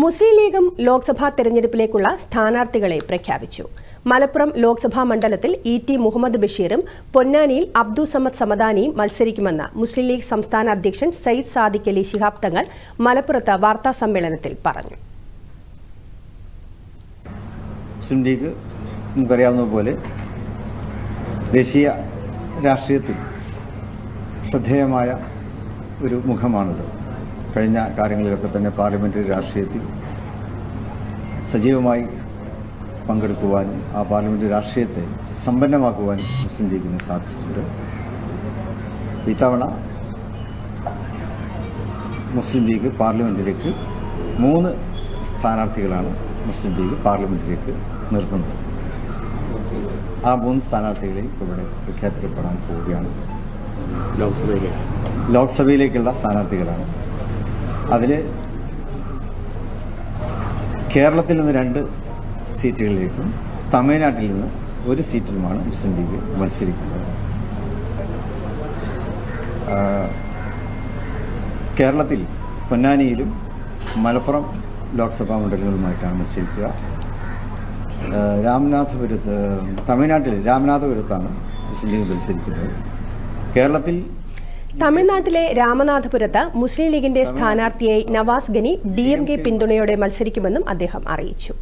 മുസ്ലിം ലീഗും ലോക്സഭാ തെരഞ്ഞെടുപ്പിലേക്കുള്ള സ്ഥാനാർത്ഥികളെ പ്രഖ്യാപിച്ചു. മലപ്പുറം ലോക്സഭാ മണ്ഡലത്തിൽ ഇ ടി മുഹമ്മദ് ബഷീറും പൊന്നാനിയിൽ അബ്ദു സമദ് സമദാനിയും മത്സരിക്കുമെന്ന് മുസ്ലിം ലീഗ് സംസ്ഥാന അധ്യക്ഷൻ സയ്യിദ് സാദിഖ് അലി ശിഹാബ് തങ്ങൾ മലപ്പുറത്ത് വാർത്താ സമ്മേളനത്തിൽ പറഞ്ഞു. മുസ്ലിം ലീഗ് നമുക്കറിയാവുന്ന പോലെ ദേശീയ രാഷ്ട്രീയത്തിൽ ശ്രദ്ധേയമായ ഒരു മുഖമാണിത് കഴിഞ്ഞ കാര്യങ്ങളിലൊക്കെ തന്നെ പാർലമെന്ററി രാഷ്ട്രീയത്തിൽ സജീവമായി പങ്കെടുക്കുവാനും ആ പാർലമെന്ററി രാഷ്ട്രീയത്തെ സമ്പന്നമാക്കുവാനും മുസ്ലിം ലീഗിന് സാധിച്ചിട്ടുണ്ട്. ഇത്തവണ മുസ്ലിം ലീഗ് പാർലമെന്റിലേക്ക് മൂന്ന് സ്ഥാനാർത്ഥികളാണ് മുസ്ലിം ലീഗ് പാർലമെന്റിലേക്ക് നിർത്തുന്നത്. ആ മൂന്ന് സ്ഥാനാർത്ഥികളെയും ഇവിടെ പ്രഖ്യാപിക്കപ്പെടാൻ പോവുകയാണ്. ലോക്സഭയിലേക്ക്. ലോക്സഭയിലേക്കുള്ള സ്ഥാനാർത്ഥികളാണ്. അതിൽ കേരളത്തിൽ നിന്ന് രണ്ട് സീറ്റുകളിലേക്കും തമിഴ്നാട്ടിൽ നിന്ന് ഒരു സീറ്റിലുമാണ് മുസ്ലിം ലീഗ് മത്സരിക്കുന്നത്. കേരളത്തിൽ പൊന്നാനിയിലും മലപ്പുറം ലോക്സഭാ മണ്ഡലങ്ങളുമായിട്ടാണ് മത്സരിക്കുക. ആ, രാമനാഥപുരത്ത് തമിഴ്നാട്ടിൽ രാമനാഥപുരത്താണ് മുസ്ലിം ലീഗ് മത്സരിക്കുന്നത്. കേരളത്തിൽ തമിഴ്നാട്ടിലെ രാമനാഥപുരത്ത് മുസ്ലിം ലീഗിന്റെ സ്ഥാനാർത്ഥിയായി Navas Gani D M K പിന്തുണയോടെ മത്സരിക്കുമെന്നും അദ്ദേഹം അറിയിച്ചു.